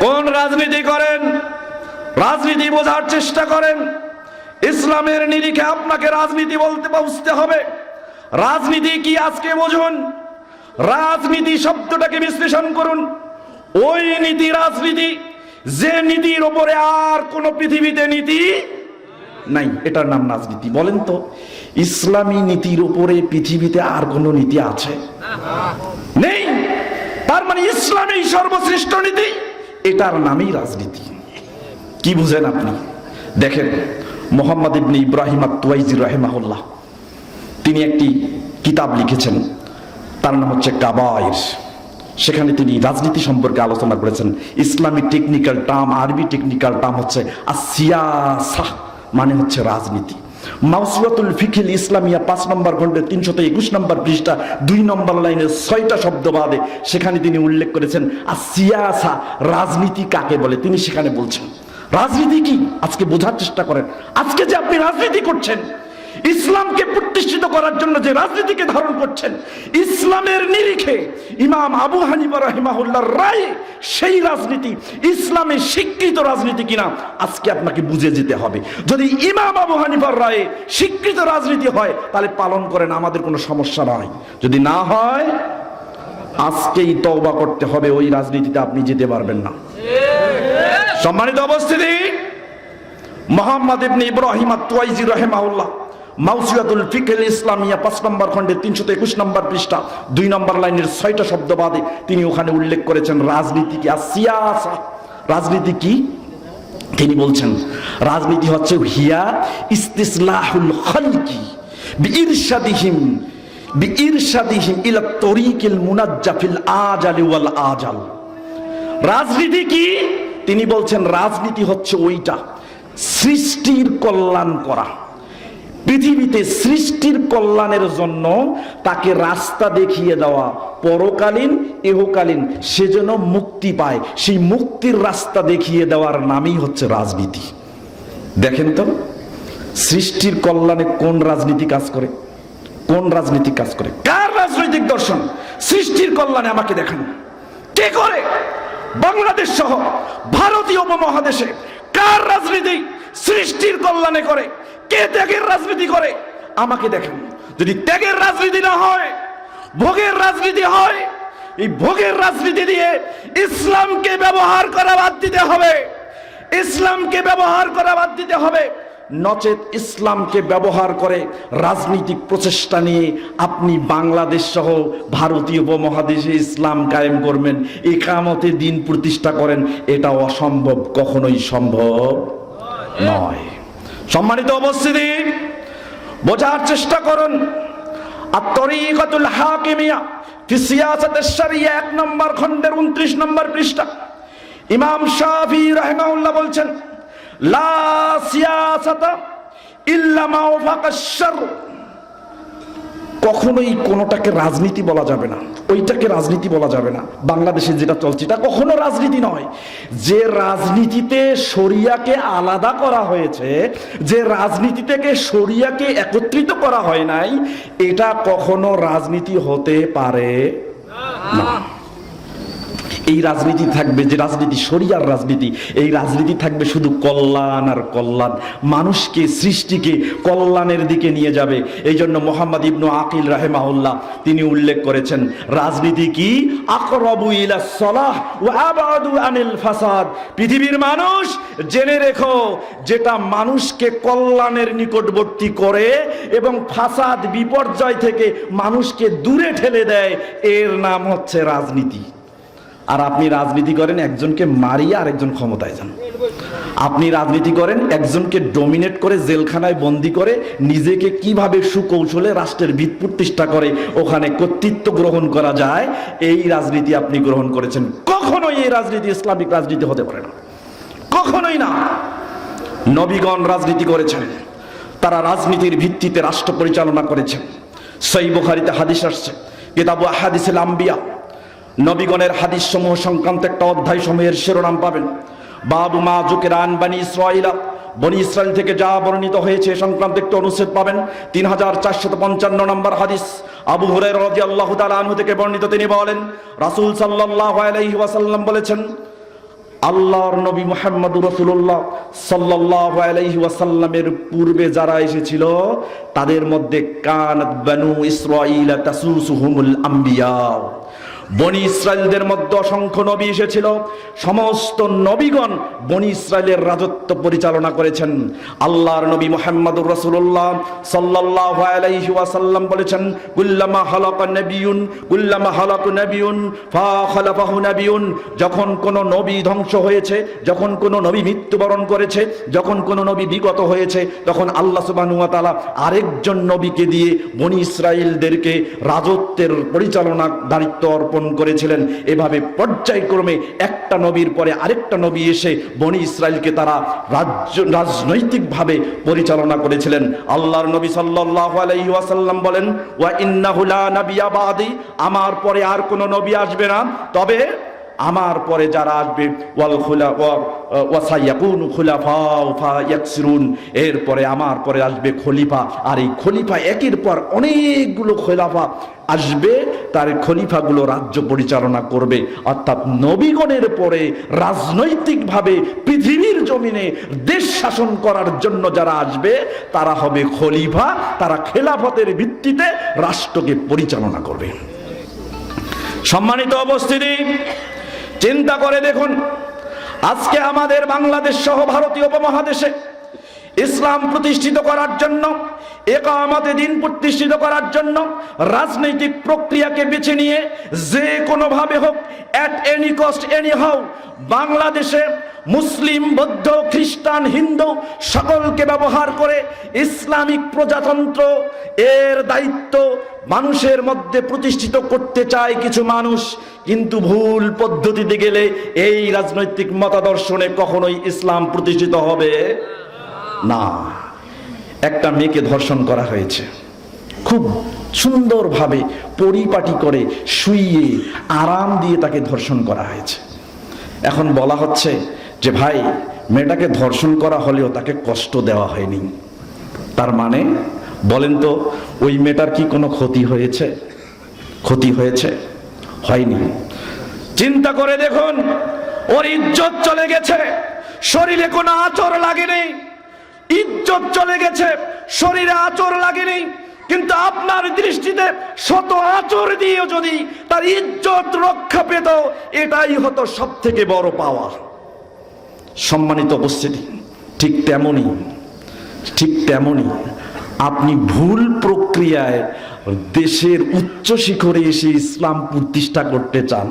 কোন রাজনীতি করেন? রাজনীতি বোঝার চেষ্টা করেন। ইসলামের নিরিখে আপনাকে রাজনীতি বলতে বুঝতে হবে। রাজনীতি কি আজকে বুঝুন? রাজনীতি শব্দটাকে বিশ্লেষণ করুন। ওই নীতি রাজনীতি, যে নীতির ওপরে আর কোন পৃথিবীতে নীতি নাই। এটার নাম রাজনীতি। বলেন তো, ইসলামী নীতির উপরে পৃথিবীতে আর কোন নীতি আছে? নেই। তার মানে ইসলামী সর্বশ্রেষ্ঠ নীতি। এটার নামই রাজনীতি। কি বুঝেন আপনি? দেখেন, মোহাম্মদ ইবনে ইব্রাহিম আত্মাইজি রাহেমাহুল্লাহ, তিনি একটি কিতাব লিখেছেন, তার নাম হচ্ছে কাবায়ের। সেখানে তিনি রাজনীতি সম্পর্কে আলোচনা করেছেন। ইসলামী টেকনিক্যাল টার্ম আরবি টেকনিক্যাল টার্ম হচ্ছে আসিয়াসা মানে হচ্ছে রাজনীতি। মাউসুয়াতুল ফিখিল ইসলামিয়া পাঁচ নম্বর খণ্ডে, তিনশত একুশ নম্বর পৃষ্ঠা, দুই নম্বর লাইনের ছয়টা শব্দ বাদে সেখানে তিনি উল্লেখ করেছেন আর সিয়াসা রাজনীতি কাকে বলে? তিনি সেখানে বলছেন, রাজনীতি কি? আজকে বোঝার চেষ্টা করেন, আজকে যে আপনি রাজনীতি করছেন ইসলামকে প্রতিষ্ঠিত করার জন্য যে রাজনীতিকে ধারণ করছেন, ইসলামের নিরিখে ইমাম আবু হানিফা রাহিমাহুল্লাহর রায় সেই রাজনীতি, ইসলামে স্বীকৃত রাজনীতি কিনা, আজকে আপনাকে বুঝে যেতে হবে। যদি ইমাম আবু হানিফার রায়ে স্বীকৃত রাজনীতি হয়, তাহলে পালন করেন, আমাদের কোনো সমস্যা নয়। যদি না হয়, আজকেই তওবা করতে হবে, ওই রাজনীতিতে আপনি যেতে পারবেন না। সম্মানিত অবস্থিতি মোহাম্মদ ইবনে ইব্রাহিম আত্তাইজি রাহিমাহুল্লাহ মাউসিয়াতুল ফিকল ইসলামিয়া পাঁচ নম্বর খণ্ডে তিনশো একুশ নম্বর পৃষ্ঠা, দুই নম্বর লাইনের ছয়টা শব্দ বাদে তিনি ওখানে উল্লেখ করেছেন রাজনীতি কি? আর সিয়াসা। রাজনীতি কি? তিনি বলছেন, রাজনীতি হচ্ছে হিয়া ইস্তিসলাহুল খালকি বিইরশাদিহিম বিইরশাদিহিম ইলা তরিকিল মুনাজ্জাফিল আজালি ওয়াল আজাল। রাজনীতি কি? তিনি বলছেন, রাজনীতি হচ্ছে ওইটা, সৃষ্টির কল্যাণ করা। পৃথিবীতে সৃষ্টির কল্যাণের জন্য তাকে রাস্তা দেখিয়ে দেওয়া, পরকালীন এহকালীন সে যেন মুক্তি পায়। সেই মুক্তির রাস্তা দেখিয়ে দেওয়ার নামই হচ্ছে রাজনীতি। দেখেন তো, সৃষ্টির কল্যাণে কোন রাজনীতি কাজ করে? কোন রাজনীতি কাজ করে? কার রাজনৈতিক দর্শন? সৃষ্টির কল্যাণে আমাকে দেখান। কে করে? বাংলাদেশ সহ ভারতীয় উপমহাদেশে কার রাজনীতি সৃষ্টির কল্যাণে করে? কে ত্যাগের রাজনীতি করে? আমাকে দেখেন। যদি ত্যাগের রাজনীতি না হয়, ভোগের রাজনীতি হয়, এই ভোগের রাজনীতি দিয়ে ইসলামকে ব্যবহার করা বাদ দিতে হবে। ইসলামকে ব্যবহার করা বাদ দিতে হবে। নচেত ইসলামকে ব্যবহার করে রাজনৈতিক প্রচেষ্টা নিয়ে আপনি বাংলাদেশ সহ ভারতীয় উপমহাদেশে ইসলাম কায়েম করবেন একামতে দিন প্রতিষ্ঠা করেন, এটা অসম্ভব, কখনোই সম্ভব নয়। সম্মানিত উপস্থিতি, বোঝার চেষ্টা করুন। আর তরিকাতুল হাকিমিয়া সিয়াসাতের শরিয়া, এক নম্বর খণ্ডের উনত্রিশ নম্বর পৃষ্ঠা। ইমাম শাহি রহমাউল্লাহ বলছেন, লা সিয়াসাতা ইল্লা মা ওয়াফাকা শার কখনোই কোনোটাকে রাজনীতি বলা যাবে না, ওইটাকে রাজনীতি বলা যাবে না। বাংলাদেশে যেটা চলছে, এটা কখনো রাজনীতি নয়। যে রাজনীতিতে সরিয়াকে আলাদা করা হয়েছে, যে রাজনীতি থেকে সরিয়াকে একত্রিত করা হয় নাই, এটা কখনো রাজনীতি হতে পারে না। এই রাজনীতি থাকবে যে রাজনীতি, শরিয়ার রাজনীতি, এই রাজনীতি থাকবে শুধু কল্যাণ আর কল্যাণ। মানুষকে, সৃষ্টিকে কল্যাণের দিকে নিয়ে যাবে। এই জন্য মোহাম্মদ ইবনু আকিল রাহেমাউল্লাহ তিনি উল্লেখ করেছেন, রাজনীতি কি? আকরাবু ইলা সলাহ আবাদু আনিল ফাসাদ। পৃথিবীর মানুষ, জেনে রেখো, যেটা মানুষকে কল্যাণের নিকটবর্তী করে এবং ফাসাদ বিপর্যয় থেকে মানুষকে দূরে ঠেলে দেয়, এর নাম হচ্ছে রাজনীতি। আর আপনি রাজনীতি করেন, একজনকে মারিয়ে আরেকজন ক্ষমতায় যান। আপনি রাজনীতি করেন, একজনকে ডোমিনেট করে জেলখানায় বন্দি করে নিজেকে কীভাবে সুকৌশলে রাষ্ট্রের ভিত প্রতিষ্ঠা করে ওখানে কর্তৃত্ব গ্রহণ করা যায়, এই রাজনীতি আপনি গ্রহণ করেছেন। কখনোই এই রাজনীতি, ইসলামিক রাজনীতি হতে পারে না। কখনোই না। নবীগণ রাজনীতি করেছেন, তারা রাজনীতির ভিত্তিতে রাষ্ট্র পরিচালনা করেছেন। সেই বুখারিতে হাদিস আসছে, কিতাবু হাদিসেল আম্বিয়া নবীগণের হাদিস সমূহ সংক্রান্ত একটা অধ্যায় সমূহের শিরোনাম পাবেন। বাবু মা জুকের আন বানি ইসরাইলা বনি ইসরায়েল থেকে যা বর্ণিত হয়েছে সংক্রান্ত একটু অনুচ্ছেদ পাবেন। তিন হাজার চারশত পঞ্চান্ন নম্বর হাদিস। আবু হুরের রাজি আল্লাহ আনহু থেকে বর্ণিত তিনি বলেন, রাসূল সাল্লাল্লাহু আলাইহি ওয়াসাল্লাম বলেছেন, আল্লাহর নবী মোহাম্মদ রসুল্লাহ সাল্লাহ আলাইহি ওয়াসাল্লামের পূর্বে যারা এসেছিল, তাদের মধ্যে কানাত বানু ইসরাইল তাসুসুহুমুল আম্বিয়া। বনি ইসরায়েলদের মধ্যে অসংখ্য নবী এসেছিল। সমস্ত নবীগণ বনি ইসরায়েলের রাজত্ব পরিচালনা করেছেন। আল্লাহর নবী মোহাম্মদুর রসুল্লাহ সাল্লাহ আলাইহি ওয়াসাল্লাম বলেছেন, কুল্লামা হালাকা নবিয়ুন, কুল্লামা হালাকু নবিয়ুন, ফা খালাফাহু নবিয়ুন। যখন কোন নবী ধ্বংস হয়েছে, যখন কোন নবী মৃত্যুবরণ করেছে, যখন কোন নবী বিগত হয়েছে, তখন আল্লাহ সুবহানাহু ওয়া তাআলা আরেকজন নবীকে দিয়ে বনি ইসরায়েলদেরকে রাজত্বের পরিচালনা, দায়িত্ব অর্পণ করেছিলেন। এভাবে পর্যায়ক্রমে একটা নবীর পরে আরেকটা নবী এসে বনি ইসরায়েলকে তারা রাজ্য, রাজনৈতিকভাবে পরিচালনা করেছিলেন। আল্লাহর নবী সাল্লাহ আলাইসাল্লাম বলেন, ওয়া ইন্নাহু লা নাবিয়া বাদি। আমার পরে আর কোনো নবী আসবে না। তবে আমার পরে যারা আসবে, ওয়াল খুলা ওয়াসাইয়াকুন খুলাফা ফা ইয়াকসিরুন এরপরে আমার পরে আসবে খলিফা। আর এই খলিফা একের পর অনেকগুলো খলিফা আসবে, তার খলিফাগুলো রাজ্য পরিচালনা করবে। অর্থাৎ নবীগণের পরে রাজনৈতিকভাবে পৃথিবীর জমিনে দেশ শাসন করার জন্য যারা আসবে, তারা হবে খলিফা। তারা খেলাফতের ভিত্তিতে রাষ্ট্রকে পরিচালনা করবে। সম্মানিত উপস্থিতি চিন্তা করে দেখুন, আজকে আমাদের বাংলাদেশ সহ ভারতীয় উপমহাদেশে ইসলাম প্রতিষ্ঠিত করার জন্য, একামতে দিন প্রতিষ্ঠিত করার জন্য রাজনৈতিক প্রক্রিয়াকে বেছে নিয়ে যে কোনোভাবে হোক at any cost any how বাংলাদেশে মুসলিম, বৌদ্ধ, খ্রিস্টান, হিন্দু সকলকে ব্যবহার করে ইসলামিক প্রজাতন্ত্র এর দায়িত্ব মানুষের মধ্যে প্রতিষ্ঠিত করতে চায় কিছু মানুষ। কিন্তু ভুল পদ্ধতিতে গেলে এই রাজনৈতিক মতাদর্শনে কখনোই ইসলাম প্রতিষ্ঠিত হবে না। একটা মেয়েকে ধর্ষণ করা হয়েছে। খুব সুন্দরভাবে পরিপাটি করে শুইয়ে আরাম দিয়ে তাকে ধর্ষণ করা হয়েছে। এখন বলা হচ্ছে যে ভাই, মেয়েটাকে ধর্ষণ করা হলেও তাকে কষ্ট দেওয়া হয়নি। তার মানে বলেন তো, ওই মেয়েটার কি কোনো ক্ষতি হয়েছে? ক্ষতি হয়েছে? হয়নি। চিন্তা করে দেখুন, ওর ইজ্জত চলে গেছে, শরীরে কোনো আচর লাগেনি। ইজ্জত চলে গেছে, শরীরে আচর লাগেনি, কিন্তু আপনার দৃষ্টিতে শত আচর দিয়ে যদি তার ইজ্জত রক্ষা পেত, এটাই হতো সব থেকে বড় পাওয়া সম্মানিত উপস্থিতি, ঠিক তেমনই ঠিক তেমনই আপনি ভুল প্রক্রিয়ায় দেশের উচ্চ শিখরে এসে ইসলাম প্রতিষ্ঠা করতে চান,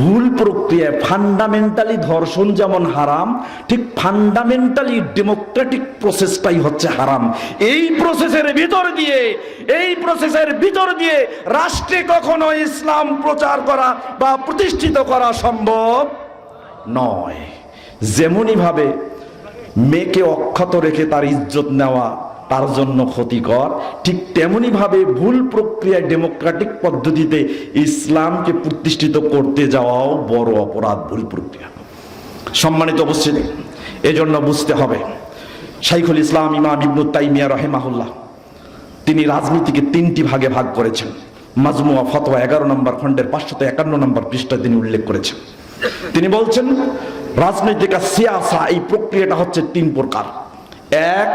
ভুল প্রক্রিয়ায় ফান্ডামেন্টালি ধর্ষণ যেমন হারাম, ঠিক ফান্ডামেন্টালি ডেমোক্রেটিক প্রসেসটাই হচ্ছে হারাম। এই প্রসেসের ভিতর দিয়ে, এই প্রসেসের ভিতর দিয়ে রাষ্ট্রে কখনো ইসলাম প্রচার করা বা প্রতিষ্ঠিত করা সম্ভব নয়। যেমনই ভাবে মেয়েকে অক্ষত রেখে তার ইজ্জত নেওয়া তার জন্য ক্ষতিকর, ঠিক তেমনি ভাবে ভুল প্রক্রিয়ায় ডেমোক্রেটিক পদ্ধতিতে ইসলামকে প্রতিষ্ঠিত করতে যাওয়াও বড় অপরাধ ভুল প্রক্রিয়া। সম্মানিত উপস্থিতি, এজন্য বুঝতে হবে, শাইখুল ইসলাম ইমাম ইবনু তাইমিয়া রহেমাহুল্লাহ, তিনি রাজনীতিকে তিনটি ভাগে ভাগ করেছেন। মাজমুয়া ফতোয়া এগারো নম্বর খণ্ডের পাঁচশত একান্ন নম্বর পৃষ্ঠায় তিনি উল্লেখ করেছেন। তিনি বলছেন রাজনৈতিক সিয়াসা, এই প্রক্রিয়াটা হচ্ছে তিন প্রকার। এক,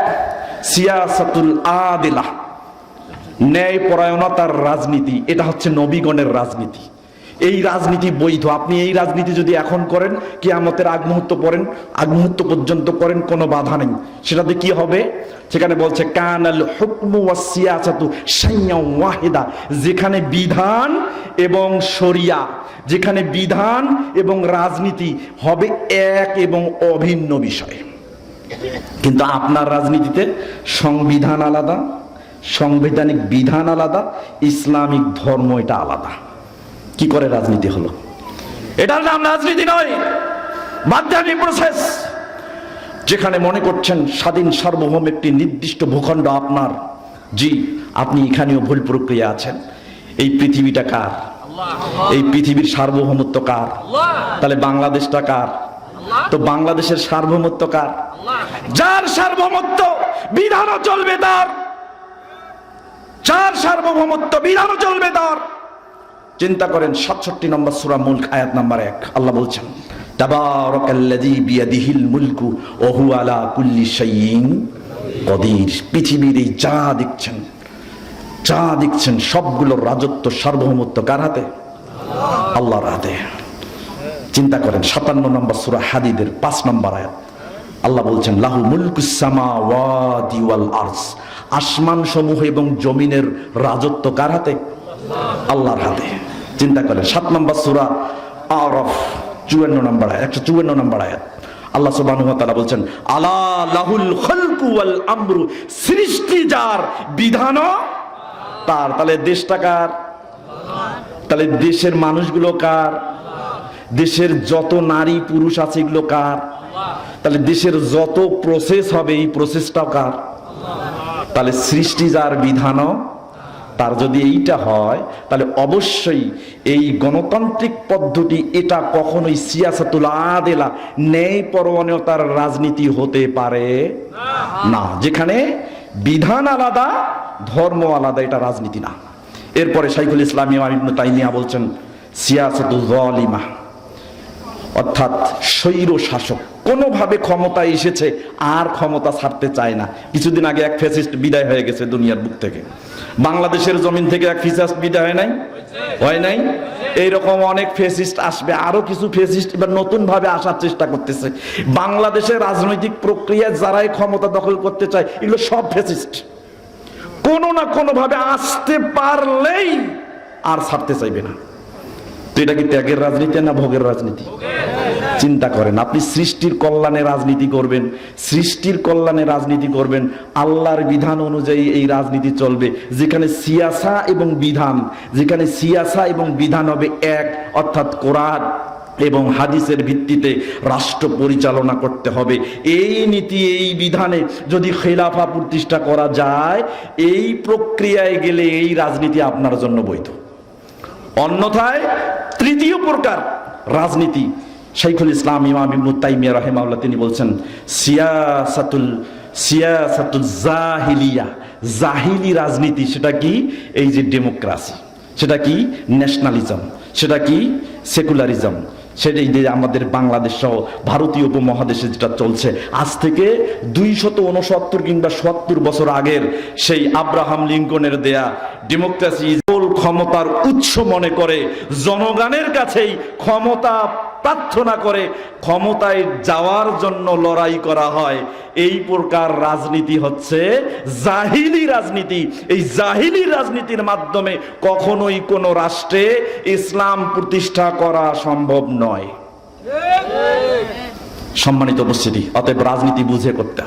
সিয়াসাতুল আদিলা ন্যায় পরায়ণতার রাজনীতি, এটা হচ্ছে নবীগণের রাজনীতি। এই রাজনীতি বৈধ। আপনি এই রাজনীতি যদি এখন করেন, কিয়ামতের আগ মুহূর্ত পড়েন, আগ মুহূর্ত পর্যন্ত করেন, কোনো বাধা নেই। সেটাতে কি হবে? সেখানে বলছে, কানাল হুকমু ওয়া সিয়াসাতু শাইয়া ওয়াহিদা। যেখানে বিধান এবং শরিয়া, যেখানে বিধান এবং রাজনীতি হবে এক এবং অভিন্ন বিষয়। কিন্তু আপনার রাজনীতিতে সংবিধান আলাদা, সাংবিধানিক বিধান আলাদা, ইসলামিক ধর্ম এটা আলাদা। কি করে রাজনীতি হলো? এটার নাম রাজনীতি নয় মাধ্যমিক প্রসেস যেখানে মনে করছেন স্বাধীন সার্বভৌম একটি নির্দিষ্ট ভূখণ্ড আপনার। জি, আপনি এখানেও ভুল প্রক্রিয়া আছেন। এই পৃথিবীটা কার? এই পৃথিবীর সার্বভৌমত্ব কার? তাহলে বাংলাদেশটা কার? তো বাংলাদেশের সার্বভৌমত্ব কার? যার সার্বভৌমত্ব বিধানও চলবে তার। যার সার্বভৌমত্ব বিধানও চলবে তার। চিন্তা করেন, সাতষট্টি নম্বর সুরা মূল আয়াত নাম্বার এক। আল্লাহ বলছেন মুলকু ওয়া হুয়া আলা কুল্লি শাইইন কদির। পৃথিবীর এই যা দেখছেন যা দেখছেন, সবগুলোর রাজত্ব সার্বভৌমত্ব কার হাতে? আল্লাহর হাতে। চিন্তা করেন, সাতান্ন নম্বর সুরা হাদিদের পাঁচ নম্বর আয়াত। আল্লাহ বলছেন লাহু মুলকুসামা ওয়াদি ওয়াল আরস। আসমান সমূহ এবং জমিনের রাজত্ব কার হাতে? আল্লাহর হাতে। চিন্তা করেন। সাত নম্বর সুরা আরফ, চুয়ান্ন নম্বর আয়াত, একশো চুয়ান্ন নম্বর আয়াত। আল্লাহ সুবহানাহু তাআলা বলছেন, আলা লাহুল খালকু ওয়াল আমরু সৃষ্টি যার বিধানও তার। তাহলে দেশটা কার? তাহলে দেশের মানুষগুলো কার? দেশের যত নারী পুরুষ আছে এগুলো কার? তাহলে দেশের যত প্রসেস হবে, এই প্রসেসটাও কার? তাহলে সৃষ্টি যার বিধানও তার যদি এইটা হয়, তাহলে অবশ্যই এই গণতান্ত্রিক পদ্ধতি এটা কখনোই সিয়াসাতুল আদেলা ন্যায় পরমাণতার রাজনীতি হতে পারে না। যেখানে বিধান আলাদা, ধর্ম আলাদা, এটা রাজনীতি না। এরপরে শাইখুল ইসলাম ইমাম তাইমিয়া বলছেন, সিয়াসাতুল জালিমা, অর্থাৎ স্বৈর শাসক কোনোভাবে ক্ষমতা এসেছে, আর ক্ষমতা ছাড়তে চায় না। কিছুদিন আগে এক ফেসিস্ট বিদায় হয়ে গেছে দুনিয়ার বুক থেকে। বাংলাদেশের জমিন থেকে এক ফিসাস্ট বিদায় হয় নাই? হয় নাই? এইরকম অনেক ফেসিস্ট আসবে, আরও কিছু ফেসিস্ট এবার নতুন ভাবে আসার চেষ্টা করতেছে। বাংলাদেশের রাজনৈতিক প্রক্রিয়ায় যারাই ক্ষমতা দখল করতে চায়, এগুলো সব ফেসিস্ট কোনো না কোনো ভাবে আসতে পারলেই আর ছাড়তে চাইবে না। তো এটা কি ত্যাগের রাজনীতি না ভোগের রাজনীতি? চিন্তা করেন। আপনি সৃষ্টির কল্যাণে রাজনীতি করবেন, সৃষ্টির কল্যাণে রাজনীতি করবেন, আল্লাহর বিধান অনুযায়ী এই রাজনীতি চলবে। যেখানে সিয়াসা এবং বিধান, যেখানে সিয়াসা এবং বিধান হবে এক, অর্থাৎ কোরআন এবং হাদিসের ভিত্তিতে রাষ্ট্র পরিচালনা করতে হবে। এই নীতি, এই বিধানে যদি খেলাফা প্রতিষ্ঠা করা যায়, এই প্রক্রিয়ায় গেলে এই রাজনীতি আপনার জন্য বৈধ। অন্যথায় তৃতীয় প্রকার রাজনীতি শাইখুল ইসলাম ইমাম ইবনু তাইমিয়া রাহিমাহুল্লাহ, তিনি বলছেন, সিয়াসাতুল সিয়াসাতুল জাহিলিয়া, জাহিলি রাজনীতি, সেটা কি? এই যে ডেমোক্রাসি, সেটা কি? ন্যাশনালিজম, সেটা কি? সেকুলারিজম সেটাই যে আমাদের বাংলাদেশ সহ ভারতীয় উপমহাদেশে যেটা চলছে, আজ থেকে দুইশত উনসত্তর কিংবা সত্তর বছর আগের সেই আব্রাহাম লিঙ্কনের দেয়া ডেমোক্রেসি ক্ষমতার উৎস মনে করে জনগণের কাছেই ক্ষমতা প্রার্থনা করে ক্ষমতায় যাওয়ার জন্য লড়াই করা হয়। এই প্রকার রাজনীতি হচ্ছে জাহিলি রাজনীতি। এই জাহিলি রাজনীতির মাধ্যমে কখনোই কোনো রাষ্ট্রে ইসলাম প্রতিষ্ঠা করা সম্ভব নয়। সম্মানিত উপস্থিতি, অতএব রাজনীতি বুঝে করতে